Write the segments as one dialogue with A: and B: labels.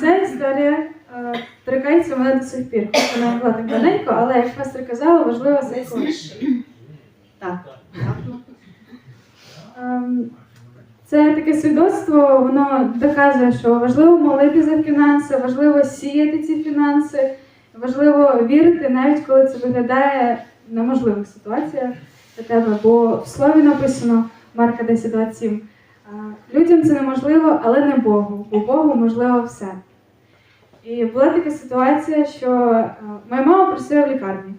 A: Ця історія е, торкається мене до сих пір. Хоч Вона була так давненько, але як пастор казала, важливо
B: Не
A: закон.
B: Так.
A: Ем, Це таке свідоцтво, воно доказує, що важливо молити за фінанси, важливо сіяти ці фінанси, важливо вірити, навіть коли це виглядає в неможливих ситуаціях для тебе. Бо в слові написано Марка 10.27, е, людям це неможливо, але не Богу, бо Богу можливо все. І була така ситуація, що е, моя мама працює в лікарні.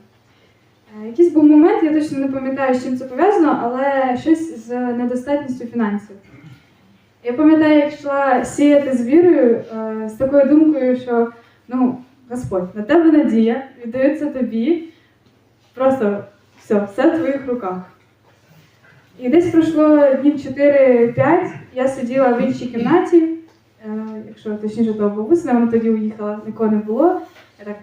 A: Е, Якийсь був момент, я точно не пам'ятаю, з чим це пов'язано, але щось з недостатністю фінансів. Я пам'ятаю, як йшла сіяти з вірою, е, з такою думкою, що ну, Господь, на тебе надія, віддається тобі, просто все, все в твоїх руках. І десь пройшло днів 4-5, я сиділа в іншій кімнаті, е, якщо точніше, то бабусина, вона тоді уїхала, нікого не було. Я так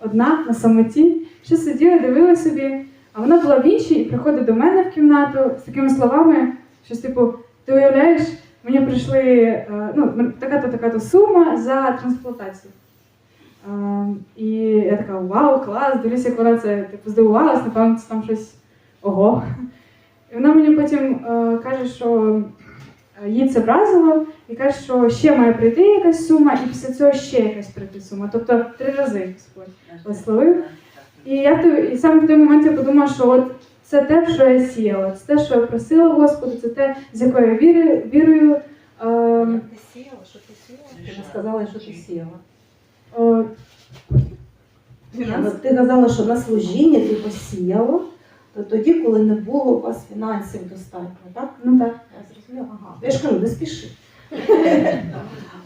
A: одна на самоті, ще сиділа, дивилася собі, а вона була в іншій і приходить до мене в кімнату з такими словами, щось типу, ти уявляєш, мені прийшли е, ну, така-то така-то сума за трансплантацію. Е, І я така, вау, клас, дивлюся, як вона це типу, здивувалась, напевно, це там щось ого. І вона мені потім е, каже, що е, їй це вразило, і каже, що ще має прийти якась сума, і після цього ще якась прийти сума. Тобто три рази Господь благословив. І я в і саме в той момент я подумала, що от це те, що я сіяла, це те, що я просила Господу, це те, з якою я вірю, вірую. Е,
B: Ти сіяла, що ти сіяла?
C: Ти не сказала, що ти сіяла.
A: е,
C: Ти казала, що на служіння ти посіяла, тоді, коли не було у вас фінансів достатньо, так?
A: ну так.
C: Я зрозуміла, ага. Я ж кажу, не спіши.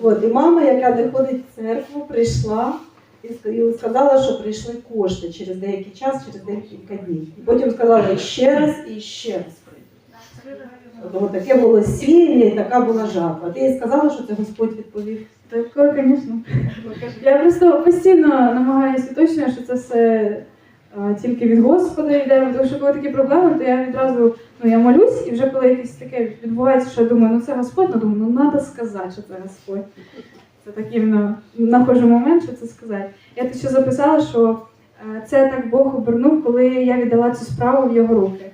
C: От, і мама, яка не ходить в церкву, прийшла і сказала, що прийшли кошти через деякий час, через декілька днів. І потім сказала ще раз, і ще раз прийдуть. Тому таке було сіяння і така була жатва. Ти їй сказала, що це Господь відповів.
A: Такое, звісно. Я просто постійно намагаюся уточнювати, що це все тільки від Господа йде, тому що коли такі проблеми, то я відразу ну, я молюсь, і вже коли якесь таке відбувається, що я думаю, ну це Господь, ну думаю, ну треба сказати, що це Господь. Це такий ну, знаходжу момент, що це сказати. Я тут ще записала, що е, це так Бог обернув, коли я віддала цю справу в його руки.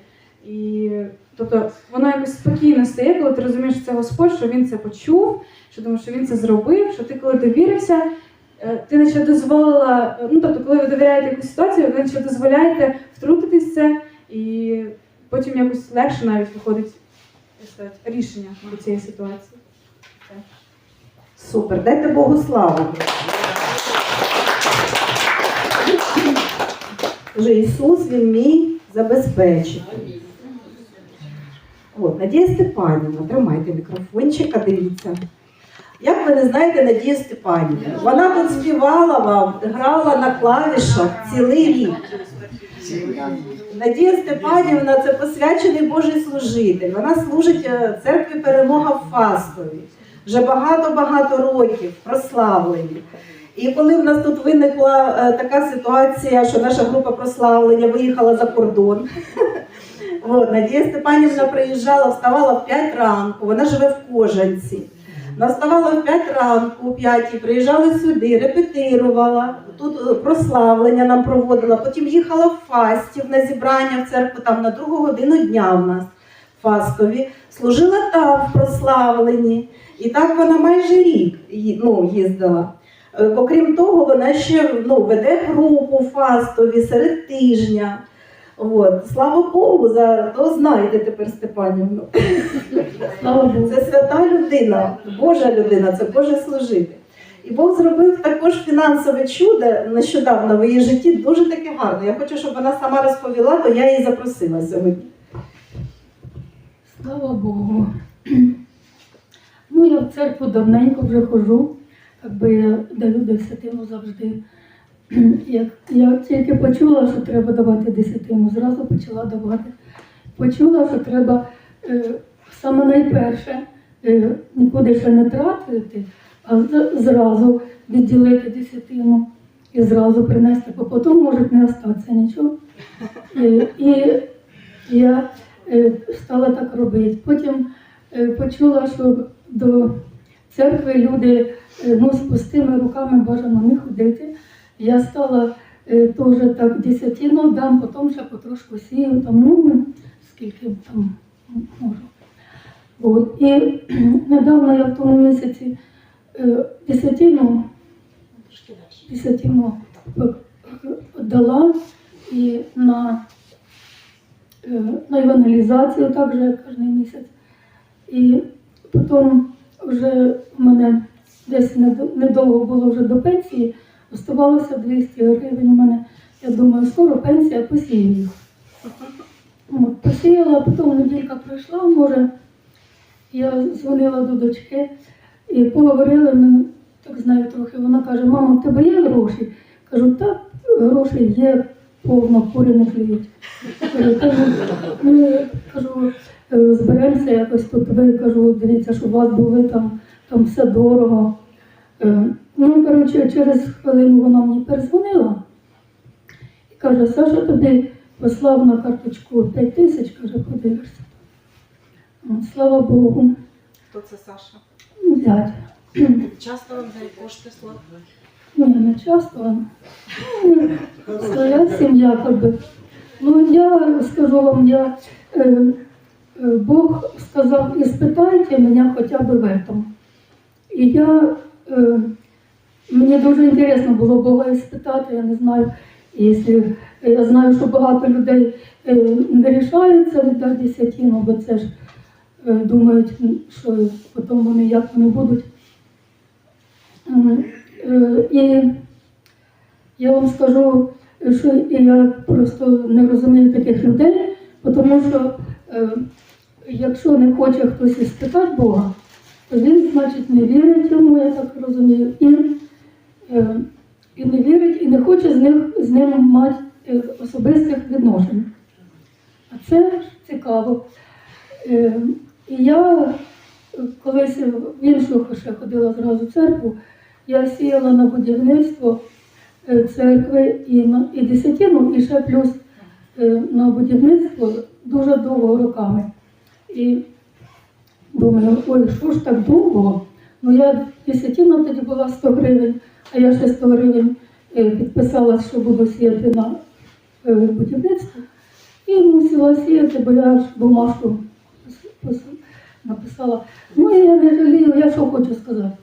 A: І тобто воно якось спокійно стає, коли ти розумієш, що це Господь, що він це почув, що думаєш, що він це зробив, що ти коли довірився, ти наче дозволила, е, ну тобто, коли ви довіряєте якусь ситуацію, ви наче дозволяєте втрутитись це, і потім якось легше навіть виходить рішення до цієї ситуації.
C: Супер, дайте Богу славу. Каже, Ісус, Він мій забезпечить. От, Надія Степанівна, тримайте мікрофончик, дивіться. Як ви не знаєте Надію Степанівну? Вона тут співала вам, грала на клавішах цілий рік. Надія Степанівна це посвячений Божий служитель. Вона служить е, церкві Перемога в Фастові вже багато-багато років прославлені. І коли в нас тут виникла е, така ситуація, що наша група прославлення виїхала за кордон, Надія Степанівна приїжджала, вставала в 5 ранку, вона живе в Кожанці. Вона вставала в 5 ранку, о 5, приїжджала сюди, репетирувала, тут е, прославлення нам проводила, потім їхала в Фастів на зібрання в церкву, там на другу годину дня в нас Фастові, служила там в прославленні. І так вона майже рік ну, їздила. Е, Окрім того, вона ще ну, веде групу Фастові серед тижня. От. Слава Богу, за то знаєте тепер Степанівну.
A: Слава Богу.
C: Це свята людина, Божа людина, це Божий служитель. І Бог зробив також фінансове чудо нещодавно в її житті, дуже таке гарне. Я хочу, щоб вона сама розповіла, то я її запросила сьогодні.
D: Слава Богу. Ну, я в церкву давненько вже ходжу, якби я даю десятину завжди. Як я тільки почула, що треба давати десятину, зразу почала давати. Почула, що треба е, саме найперше е, нікуди ще не тратити, а зразу відділити десятину і зразу принести, бо потім може не остатися нічого. Е, і я е, стала так робити. Потім е, почула, що до церкви люди е, ну, з пустими руками бажано не ходити. Я стала е, теж так десятину дам, потім ще потрошку сію, там, ну, скільки там можу. От. І недавно я в тому місяці е, десятину, десятину дала і на, е, на евангелізацію також кожен місяць. І потім вже в мене десь недовго було вже до пенсії, оставалося 200 гривень у мене. Я думаю, скоро пенсія посію. От, посіяла, а потім неділька пройшла, може, я дзвонила до дочки і поговорили ми, так знаю трохи. Вона каже, мама, в тебе є гроші? Кажу, так, гроші є, повно, курі не клюють. «Кажу, ми кажу, зберемося якось тут. Ви кажу, дивіться, що у вас були там, там все дорого. Е, Ну, коротше, через хвилину вона мені перезвонила і каже, Саша тобі послав на карточку 5 тисяч, каже, подивишся. Слава Богу,
B: Хто це Саша?
D: зять.
B: Часто вам дають кошти слава?
D: Ну, я не часто. Ну, Своя сім'я, как би. Ну, я скажу вам, я, е, е, Бог сказав, іспитайте мене хоча б в этом. І я, е, мені дуже інтересно було Бога іспитати, я не знаю, якщо, я знаю, що багато людей не рішаються віддати десятину, бо це ж е, думають, що потім вони як вони будуть. Е, І я вам скажу, що я просто не розумію таких людей, тому що якщо не хоче хтось спитати Бога, він, значить, не вірить йому, я так розумію, і, е, і не вірить, і не хоче з, них, з ним мати е, особистих відношень. А це цікаво. Е, І я колись в іншу ще ходила зразу в церкву, я сіяла на будівництво церкви і, і десятину, і ще плюс на будівництво дуже довго роками. І думаю, ой, що ж так довго? Ну я десятина тоді була 100 гривень, а я ще 100 гривень е, підписала, що буду сіяти на е, будівництво. І мусила сіяти, бо я ж бумажку написала. Ну і я не жалію, я що хочу сказати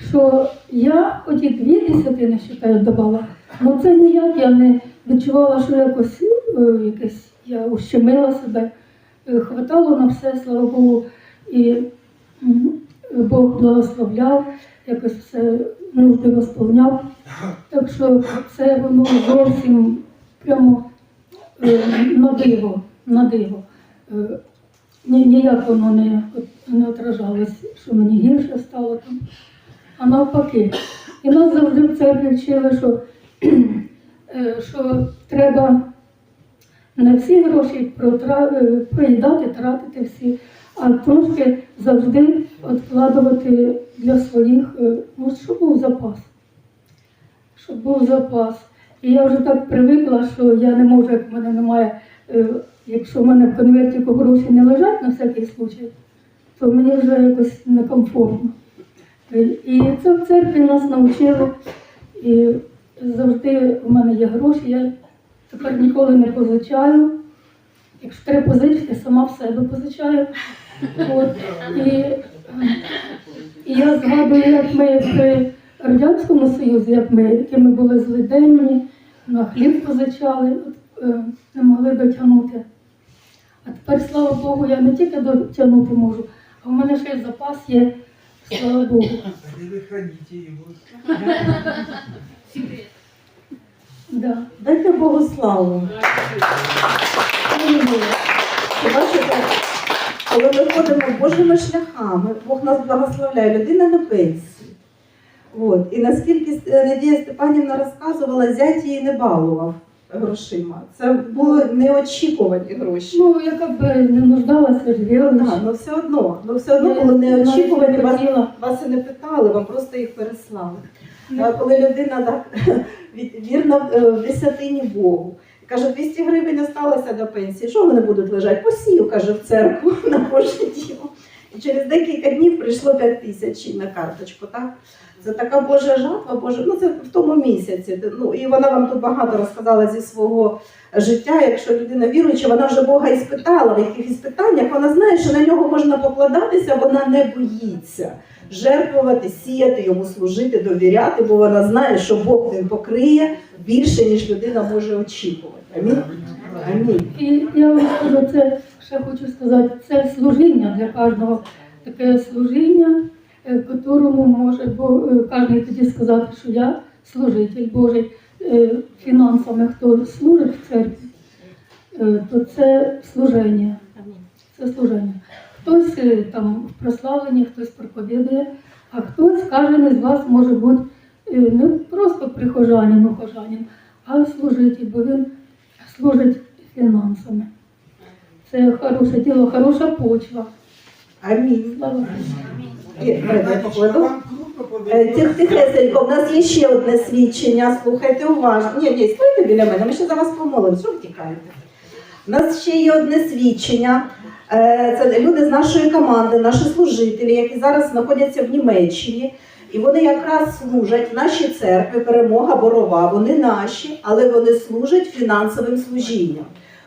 D: що я хоч і дві десятини вважаю, давала, але це ніяк я не відчувала, що якось е, якесь я ущемила себе. Хватало на все, слава Богу, і Бог благословляв, якось все нужди восполняв. Так що це воно зовсім прямо е, на диво, на диво. Е, Ніяк воно не, не отражалось, що мені гірше стало там а навпаки. І нас завжди в церкві вчили, що, е, що треба не всі гроші проїдати, тратити всі, а трошки завжди відкладувати для своїх, е, ну, щоб був запас. Щоб був запас. І я вже так привикла, що я не можу, як в мене немає, е, якщо в мене в конвертику гроші не лежать на всякий случай, то мені вже якось некомфортно. І це в церкві нас навчили. І завжди у мене є гроші, я тепер ніколи не позичаю. Якщо треба позичити, сама в себе позичаю. От. І, і я згадую, як ми при Радянському Союзі, як ми, які ми були злиденні, на хліб позичали, от, е, не могли дотягнути. А тепер, слава Богу, я не тільки дотягнути можу, а в мене ще й запас є, слава Богу. Да.
C: Дайте Богу славу. Бачите, коли ми ходимо Божими шляхами, Бог нас благословляє, людина на пенсії. От. І наскільки е, Надія Степанівна розказувала, зять її не балував грошима. Це були неочікувані гроші.
D: Ну, я как би не нуждалася ж вірила.
C: Так, ну все одно, ну все одно були неочікувані, вас, вас і не питали, вам просто їх переслали. Коли людина так вірна е, в десятині Богу. Каже, 200 гривень осталося до пенсії. Що вони будуть лежати? Посію, каже, в церкву на Боже. І через декілька днів прийшло 5 тисяч на карточку. Так? Це така Божа жатва, Божа, ну це в тому місяці. Ну, і вона вам тут багато розказала зі свого життя. Якщо людина віруюча, вона вже Бога і спитала, в яких іспитаннях, вона знає, що на нього можна покладатися, вона не боїться жертвувати, сіяти, йому служити, довіряти, бо вона знає, що Бог він покриє більше, ніж людина може очікувати. Амінь. Амінь.
D: І я вам скажу, це ще хочу сказати, це служіння для кожного. Таке служіння, е, котрому може Бо- е, кожен тоді сказати, що я служитель Божий Е, фінансами, хто служить в церкві, то це служення.
B: Амінь.
D: Це служення. Хтось там в прославленні, хтось проповідує, а хтось, кожен із вас може бути не просто прихожанин, ухожанин, а служитель, бо він служить фінансами. Це хороше діло, хороша почва.
C: Амінь.
D: Слава Богу.
C: Е, Тих- Тихесенько, в нас є ще одне свідчення. Слухайте уважно. Ні, ні, стойте біля мене, ми ще за вас помолимося. Що ви тікаєте? У нас ще є одне свідчення. Е, Це люди з нашої команди, наші служителі, які зараз знаходяться в Німеччині. І вони якраз служать нашій церкві, перемога борова. Вони наші, але вони служать фінансовим служінням.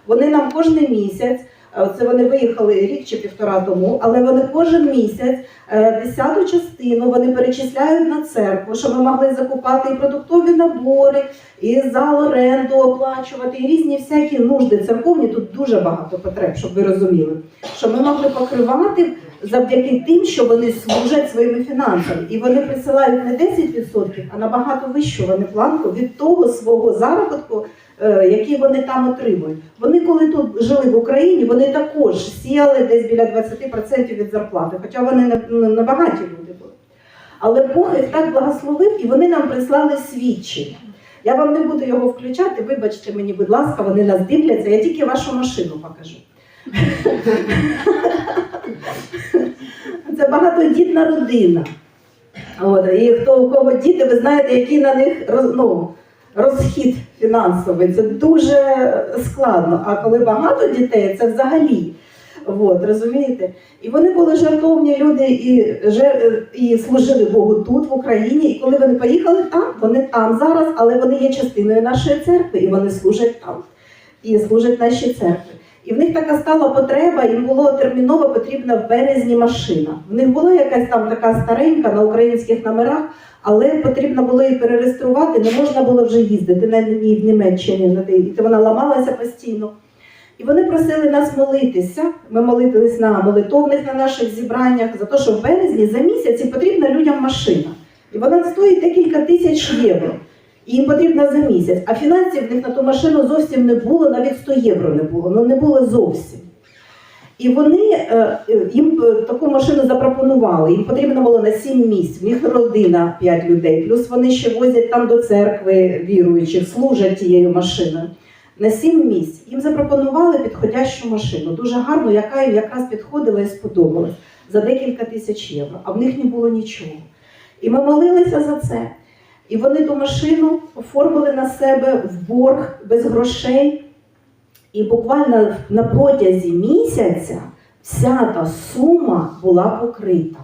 C: Вони нам кожен місяць, е, це вони виїхали рік чи півтора тому, але вони кожен місяць е, десяту частину вони перечисляють на церкву, щоб ми могли закупати і продуктові набори, і зал оренду оплачувати, і різні всякі нужди церковні. Тут дуже багато потреб, щоб ви розуміли. Щоб ми могли покривати завдяки тим, що вони служать своїми фінансами. І вони присилають не 10%, а набагато вищу вони планку від того свого заробітку, е, який вони там отримують. Вони, коли тут жили в Україні, вони також сіяли десь біля 20% від зарплати, хоча вони не, не, не багаті люди були. Але Бог їх так благословив, і вони нам прислали свідчення. Я вам не буду його включати, вибачте мені, будь ласка, вони нас дивляться, я тільки вашу машину покажу. Це багатодітна родина. От, і хто у кого діти, ви знаєте, який на них ну, розхід фінансовий. Це дуже складно. А коли багато дітей, це взагалі. От, розумієте? І вони були жертовні люди і, і служили Богу тут, в Україні. І коли вони поїхали там, вони там зараз, але вони є частиною нашої церкви, і вони служать там. І служать нашій церкві. І в них така стала потреба, їм було терміново потрібна в березні машина. В них була якась там така старенька на українських номерах, але потрібно було її перереєструвати, не можна було вже їздити на ній в Німеччині. на. І вона ламалася постійно. І вони просили нас молитися. Ми молились на молитовних на наших зібраннях за те, що в березні за місяць потрібна людям машина. І вона стоїть декілька тисяч євро. Їм потрібна за місяць. А фінансів в них на ту машину зовсім не було, навіть 100 євро не було. Ну не було зовсім. І вони е, е, їм е, таку машину запропонували. Їм потрібно було на 7 місць. В них родина 5 людей. Плюс вони ще возять там до церкви віруючих, служать тією машиною. На 7 місць їм запропонували підходящу машину, дуже гарну, яка їм якраз підходила і сподобалась за декілька тисяч євро. А в них не було нічого. І ми молилися за це. І вони ту машину оформили на себе в борг без грошей. І буквально на протязі місяця вся та сума була покрита.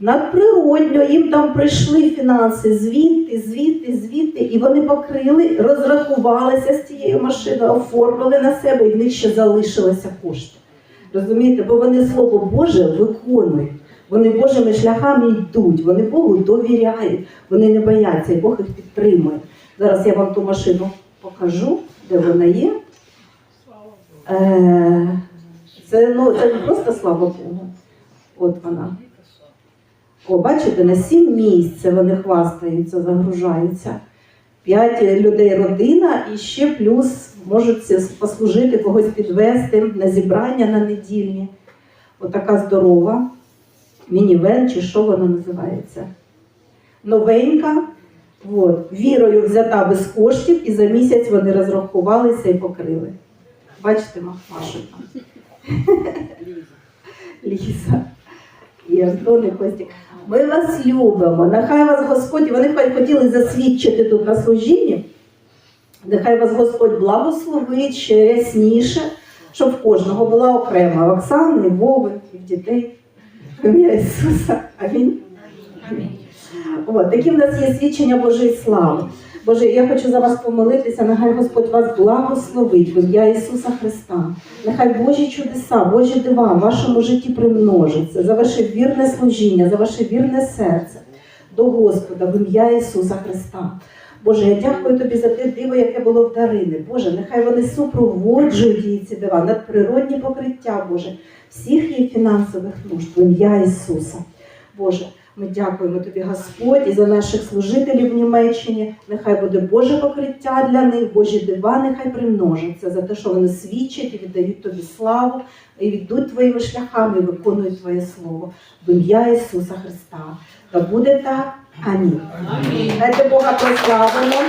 C: Надприродньо їм там прийшли фінанси звідти, звідти, звідти, і вони покрили, розрахувалися з цією машиною, оформили на себе, і в них ще залишилися кошти. Розумієте, бо вони Слово Боже виконують. Вони Божими шляхами йдуть, вони Богу довіряють, вони не бояться, і Бог їх підтримує. Зараз я вам ту машину покажу, де вона є. Е, Це, ну, це просто слава Богу. От вона. О, бачите, на сім місць вони хвастаються, загружаються. П'ять людей родина і ще плюс можуть послужити, когось підвести на зібрання на недільні. Отака здорова. Мінівен, чи що вона називається. Новенька. От, вірою взята без коштів, і за місяць вони розрахувалися і покрили. Бачите, Машу там. Ліза. І Антон, і Костік. Ми вас любимо. Нехай вас Господь, вони хотіли засвідчити тут на служінні. Нехай вас Господь благословить ще рясніше, щоб в кожного була окрема в Оксани, і Вови, і в дітей. Ім'я Ісуса. Амінь. От, такі в нас є свідчення Божої слави. Боже, я хочу за вас помолитися. Нехай Господь вас благословить в ім'я Ісуса Христа. Нехай Божі чудеса, Божі дива в вашому житті примножаться за ваше вірне служіння, за ваше вірне серце до Господа в ім'я Ісуса Христа. Боже, я дякую тобі за те диво, яке було в Дарини. Боже, нехай вони супроводжують її ці дива, надприродні покриття, Боже, всіх її фінансових нужд в ім'я Ісуса. Боже, ми дякуємо тобі, Господь, і за наших служителів в Німеччині. Нехай буде Боже покриття для них, Божі дива, нехай примножаться за те, що вони свідчать і віддають тобі славу, і йдуть твоїми шляхами і виконують Твоє Слово. В ім'я Ісуса Христа. Та буде так. Амінь. Дайте Бога прославимо.